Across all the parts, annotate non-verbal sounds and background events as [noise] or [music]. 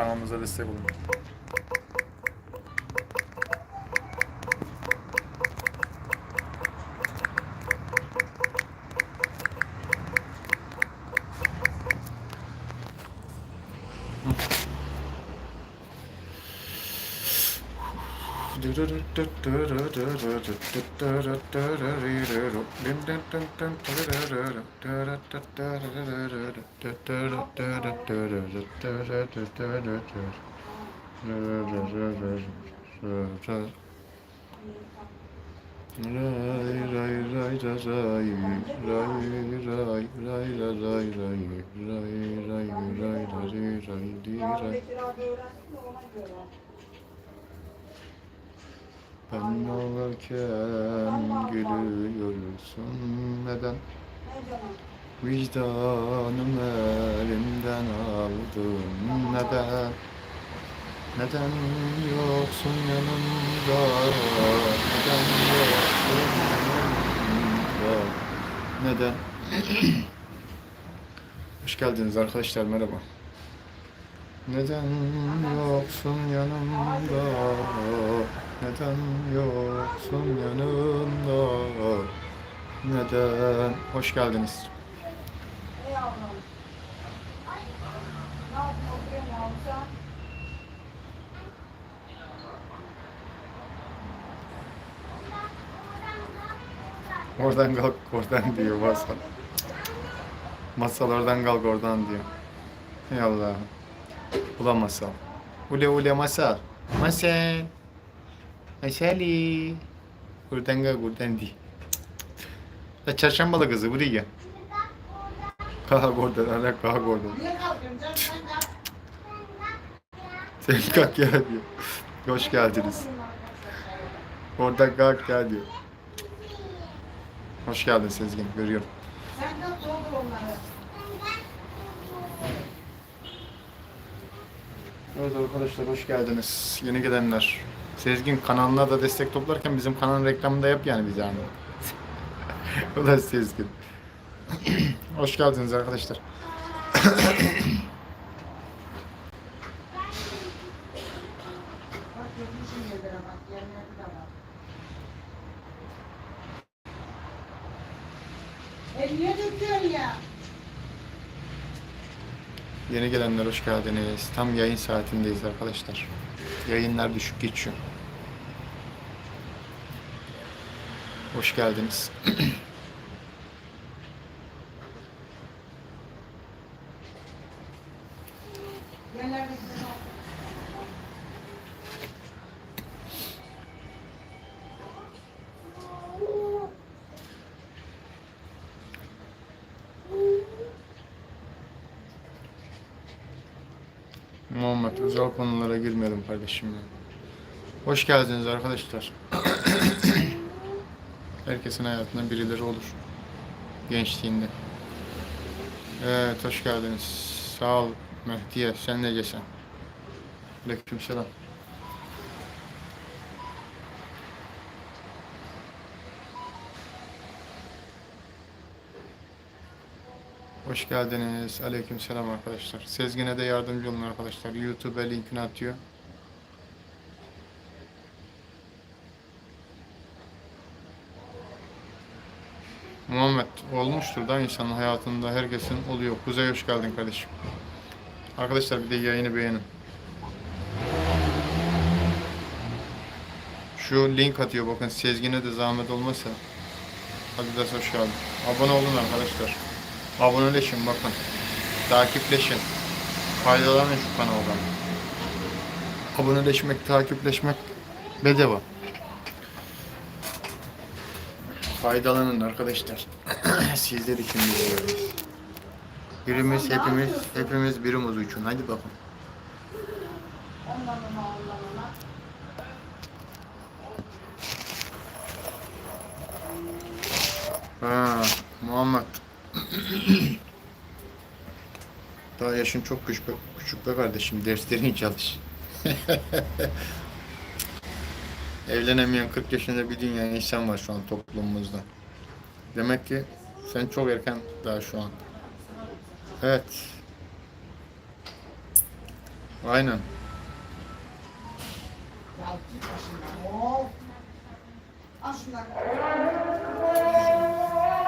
Kanalımıza destek olun. Bekir abi öğrensin de ona göre. Ben ağlarken gülüyorsun neden? Vicdanım elimden aldın neden? Neden yoksun yanımda? Neden yoksun yanımda? Neden? [clears throat] Hoş geldiniz arkadaşlar merhaba. Neden yoksun yanımda? Neden yoksun yanımda? Neden? Hoş geldiniz. Oradan kalk, oradan diyor masal. Masal oradan kalk, oradan diyor. Ey Allah'ım. Ulan masal. Ule ule masal. Masal. Masali. Buradan kalk, buradan diyor. La çarşambalı kızı buraya gel. Kalk oradan. Niye kalkıyorsun canım? Sen kalk. Ya diyor. Hoş geldiniz. Oradan kalk ya diyor. Hoş geldin Sezgin, görüyorum. Sen kalk doldur onları. Evet arkadaşlar hoş geldiniz. Yeni gelenler. Sezgin kanalına da destek toplarken bizim kanalın reklamını da yap yani bize hani. Ulan [laughs] Sezgin. [clears throat] hoş geldiniz arkadaşlar. E? Yeni gelenler hoş geldiniz. Tam yayın saatindeyiz arkadaşlar. Yayınlar düşük geçiyor. Hoş geldiniz. [clears throat] Yerlerde de var. Muhammed özel konulara girmeyelim kardeşim ya. Hoş geldiniz arkadaşlar. [coughs] Herkesin hayatında birileri olur. Gençliğinde. Evet hoş geldiniz. Sağ ol Mehdiye. Sen necesen? Aleykümselam. Hoş geldiniz. Aleykümselam arkadaşlar. Sezgin'e de yardımcı olun arkadaşlar. YouTube'a linkini atıyor. Muhammed olmuştur da insanın hayatında herkesin oluyor. Kuzey hoş geldin kardeşim. Arkadaşlar bir de yayını beğenin. Şu link atıyor bakın Sezgin'e de zahmet olmasa. Adidas hoş geldin. Abone olun arkadaşlar. Aboneleşin bakın. Takipleşin. Faydalanın şu kanaldan. Aboneleşmek, takipleşmek bedava. Faydalanın arkadaşlar. [clears throat] Sizler için biliyoruz. Birimiz hepimiz hepimiz birimiz için. Hadi bakın. Ha, Muhammed. [coughs] Daha yaşın çok küçük, be- küçük be kardeşim. Derslerini çalış. [laughs] Evlenemeyen 40 yaşında bir dünya insan var şu an toplumumuzda. Demek ki sen çok erken daha şu an. Evet. Aynen. Şunları.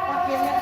Bak yerine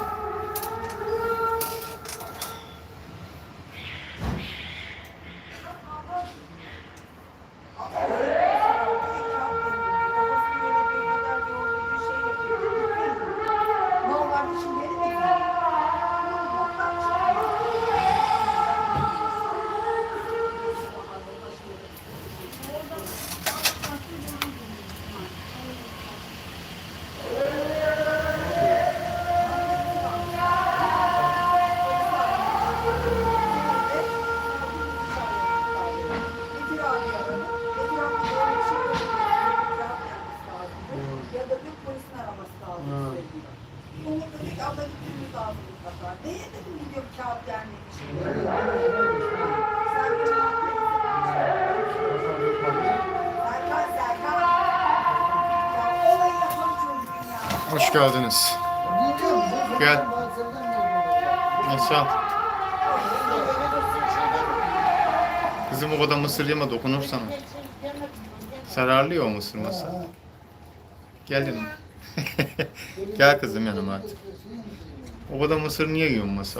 Hoş geldiniz. Gel. Nasıl? Kızım o kadar mısır yeme dokunursan. Zararlı ya o mısır masa. Gel dedim. [laughs] Gel kızım yanıma hadi. O kadar mısır niye yiyorsun masa?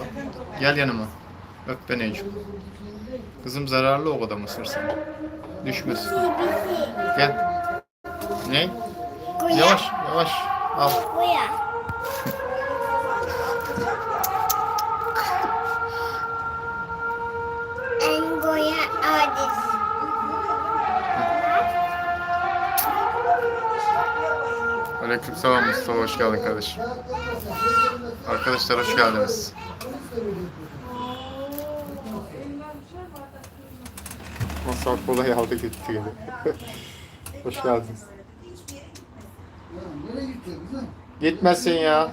Gel yanıma. Öp beni en çok. Kızım zararlı o kadar mısır sana. Düşmesin. Gel. Ne? Yavaş yavaş. Al. Angoya adis. Aleykümselam Mustafa hoş geldin kardeşim. Arkadaşlar hoş geldiniz. Masal kolayı aldı gitti gibi. hoş geldiniz. Gitmesin ya.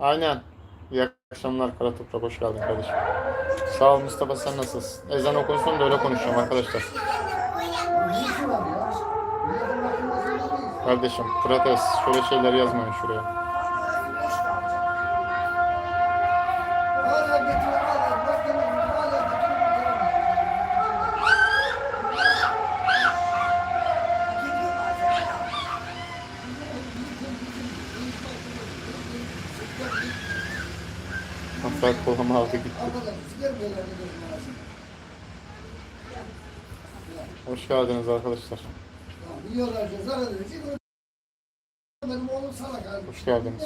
Aynen. İyi akşamlar Kara Toprak hoş geldin kardeşim. Sağ ol Mustafa sen nasılsın? Ezan okunsun da öyle konuşacağım arkadaşlar. Kardeşim Frates şöyle şeyler yazmayın şuraya. Aldı gitti. Hoş geldiniz arkadaşlar. Hoş geldiniz.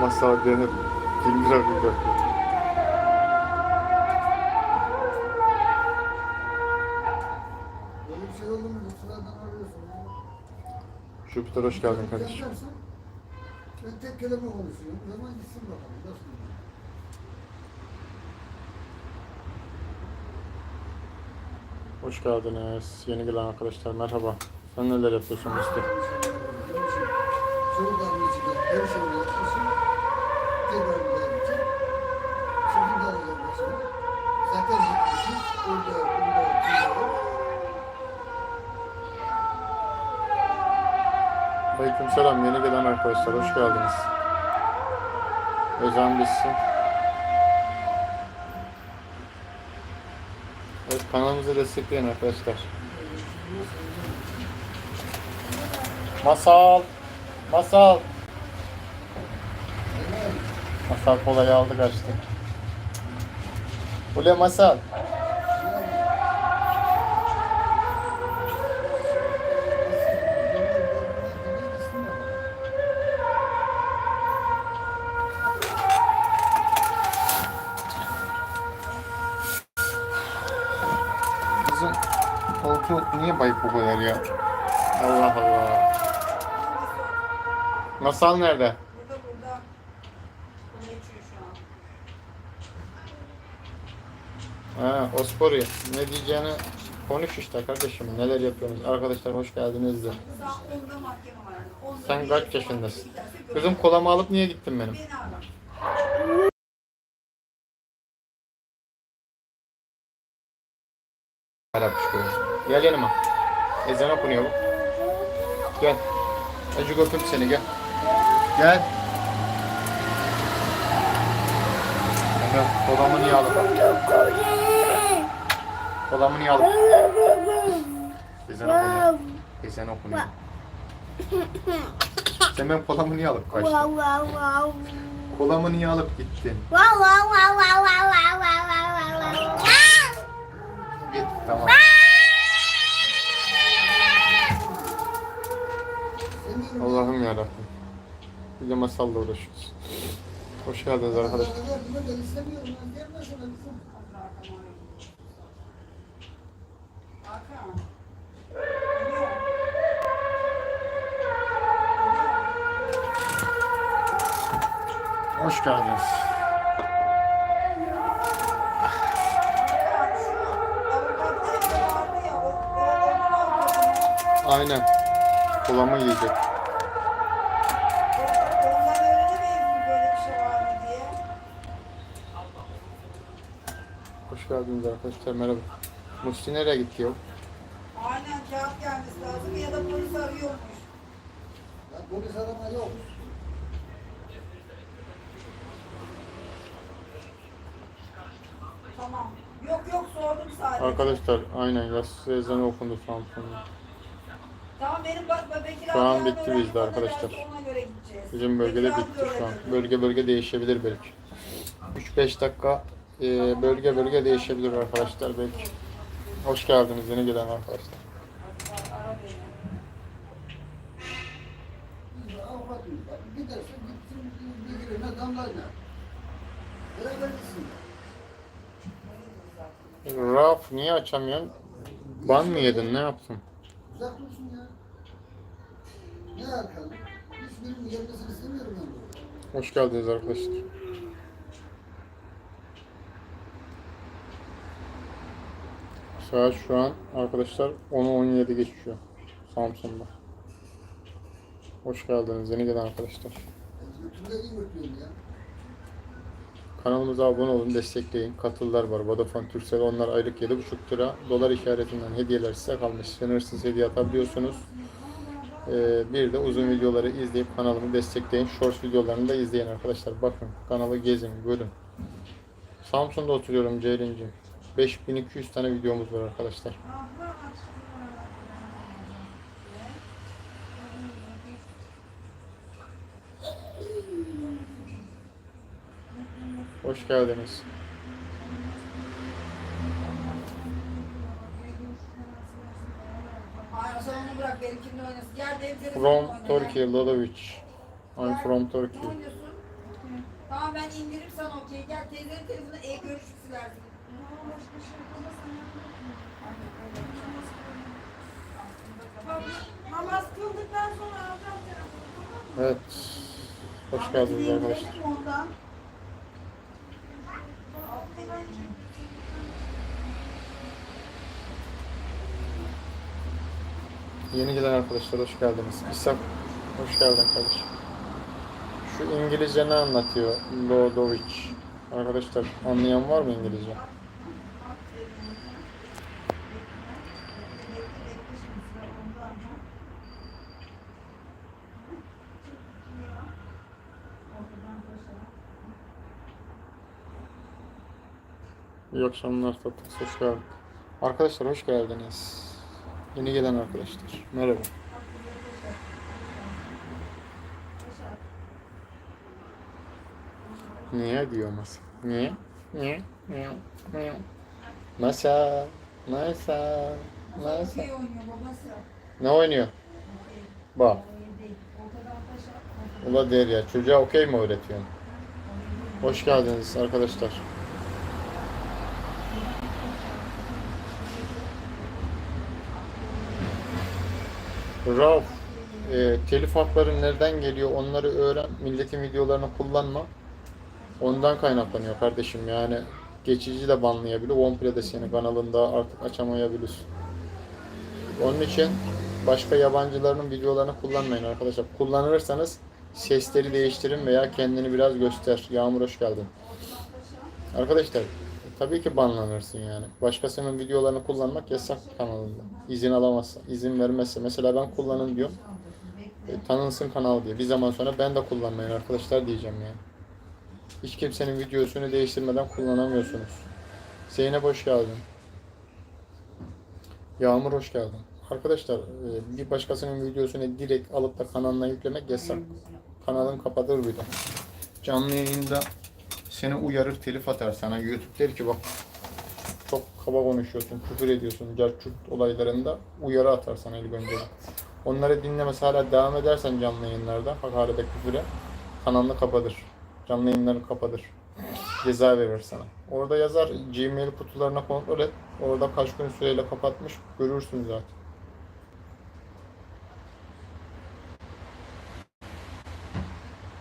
Masal denir. 20 lira bir dakika. Böyle bir oldu mu? Sıradan arıyorsun. Jüpiter hoş geldin kardeşim. Ben tek kelime konuşuyorum. O gitsin bakalım. Nasıl? Hoş geldiniz. Yeni gelen arkadaşlar merhaba. Sen neler yapıyorsun Mustafa? Çocukların içinde her şeyi yapmışsın. Bir daha gidecek. Şimdi de alacaksın. Zaten gitmişsin. Orada, burada, burada. Aleykümselam yeni gelen arkadaşlar hoş geldiniz. Ezan bitsin. Evet kanalımızı destekleyin arkadaşlar. Masal. Masal. Masal kolayı aldı kaçtı. Ule masal. Kızım koltuğu niye bayık bu kadar ya? Allah Allah. Masal nerede? Burada burada. Geçiyor şu Ospori. Ne diyeceğini konuş işte kardeşim. Neler yapıyorsunuz? Arkadaşlar hoş geldiniz de. Saat 10'da mahkeme var. Onda Sen kaç yaşındasın? Kızım kolamı alıp niye gittin benim? Beni ara. Arap çıkıyor. Gel yanıma. Ezan okunuyor bu. Gel. Acık öpeyim seni gel. Gel. Gel. Kolamı niye alıp? Kolamını yalım. Ezan okunuyor. Ezan okunuyor. Sen ben kolamı niye alıp kaçtın? Kolamı niye alıp gittin? Git tamam. Allah'ım yarabbim. Bir de masalla uğraşıyoruz. Hoş geldiniz arkadaşlar. Hoş geldiniz. Aynen. Kolamı yiyecek. Şey? Hoş geldiniz arkadaşlar. Merhaba. Musti nereye gitti ya? Aynen kağıt gelmesi lazım ya da polis arıyormuş. Ya polis arama yok. Tamam. Yok yok sordum sadece. Arkadaşlar aynen yatsı ezanı okundu Samsun'da. Tamam benim bak Bekir Şu an bitti bizde arkadaşlar. Bizim bölgede bitti şu an. Bölge bölge değişebilir belki. 3-5 dakika e, bölge bölge değişebilir arkadaşlar belki. Hoş geldiniz yeni gelen arkadaşlar. Giderse gitsin birbirine damlayla. Beraber gitsin. Raf niye açamıyorsun? Ban mı yedin ne yaptın? Uzak dursun ya. Ne arkalı? Hiçbirinin gelmesini istemiyorum ben. Hoş geldiniz arkadaşlar. Saat şu an arkadaşlar 10'u 17 geçiyor Samsun'da. Hoş geldiniz yeni gelen arkadaşlar. Ben götümde iyi bakıyorum ya. Kanalımıza abone olun, destekleyin. Katıllar var. Vodafone, Turkcell onlar aylık 7,5 lira. Dolar işaretinden hediyeler size kalmış. Sınırsız hediye atabiliyorsunuz. Ee, bir de uzun videoları izleyip kanalımı destekleyin. Shorts videolarını da izleyin arkadaşlar. Bakın kanalı gezin, görün. Samsun'da oturuyorum Ceylin'ciğim. 5200 tane videomuz var arkadaşlar. Hoş geldiniz. Hayır sen onu bırak benimkinde oynasın. Gel benim telefonumla From. Turkey, Lodovic. I'm from Turkey. Tamam ben indiririm sana okey. Gel teyzenin telefonuna e-görüşü silersin. Namaz kıldıktan sonra alacağım telefonu. Evet. Hoş geldiniz arkadaşlar. Yeni gelen arkadaşlar hoş geldiniz. İshak hoş geldin kardeşim. Şu İngilizce ne anlatıyor? Lodovic. Arkadaşlar anlayan var mı İngilizce? İyi akşamlar tatlınız. Hoş geldin. Arkadaşlar hoş geldiniz. Yeni gelen arkadaşlar. Merhaba. Niye diyor masa? Niye? Niye? Niye? Niye? Masa. Masa. Masa. Ne oynuyor? Bak. Ula der ya. Çocuğa okey mi öğretiyorsun? Hoş geldiniz arkadaşlar. Rauf, e, telif hakları nereden geliyor onları öğren. Milletin videolarını kullanma. Ondan kaynaklanıyor kardeşim yani. Geçici de banlayabilir. Komple de seni kanalında artık açamayabilir. Onun için başka yabancıların videolarını kullanmayın arkadaşlar. Kullanırsanız sesleri değiştirin veya kendini biraz göster. Yağmur hoş geldin. Arkadaşlar Tabii ki banlanırsın yani. Başkasının videolarını kullanmak yasak kanalında. İzin alamazsa, izin vermezse. Mesela ben kullanın diyorum. E, tanınsın kanal diye. Bir zaman sonra ben de kullanmayın arkadaşlar diyeceğim yani. Hiç kimsenin videosunu değiştirmeden kullanamıyorsunuz. Zeynep hoş geldin. Yağmur hoş geldin. Arkadaşlar e, bir başkasının videosunu direkt alıp da kanalına yüklemek yasak. Kanalın kapatır de. Canlı yayında seni uyarır telif atar sana. YouTube der ki bak çok kaba konuşuyorsun, küfür ediyorsun, carçurt olaylarında uyarı atar sana ilk önce. Onları dinlemesi hala devam edersen canlı yayınlarda hakarete küfüre kanalını kapatır. Canlı yayınlarını kapatır. Ceza verir sana. Orada yazar Gmail kutularına kontrol et. Orada kaç gün süreyle kapatmış görürsün zaten.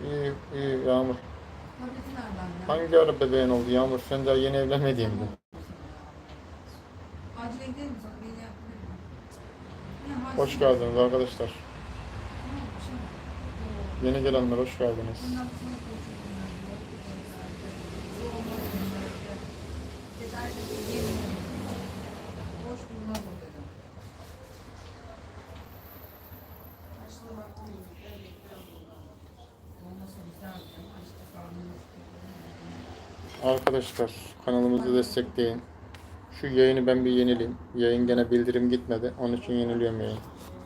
İyi, iyi Yağmur. Hangi ara bebeğin oldu Yağmur? Sen daha yeni evlenmediğin mi? Acile gidelim Hoş geldiniz arkadaşlar. Yeni gelenler hoş geldiniz. Arkadaşlar kanalımızı destekleyin. Şu yayını ben bir yenileyim. Yayın gene bildirim gitmedi. Onun için yeniliyorum yayını.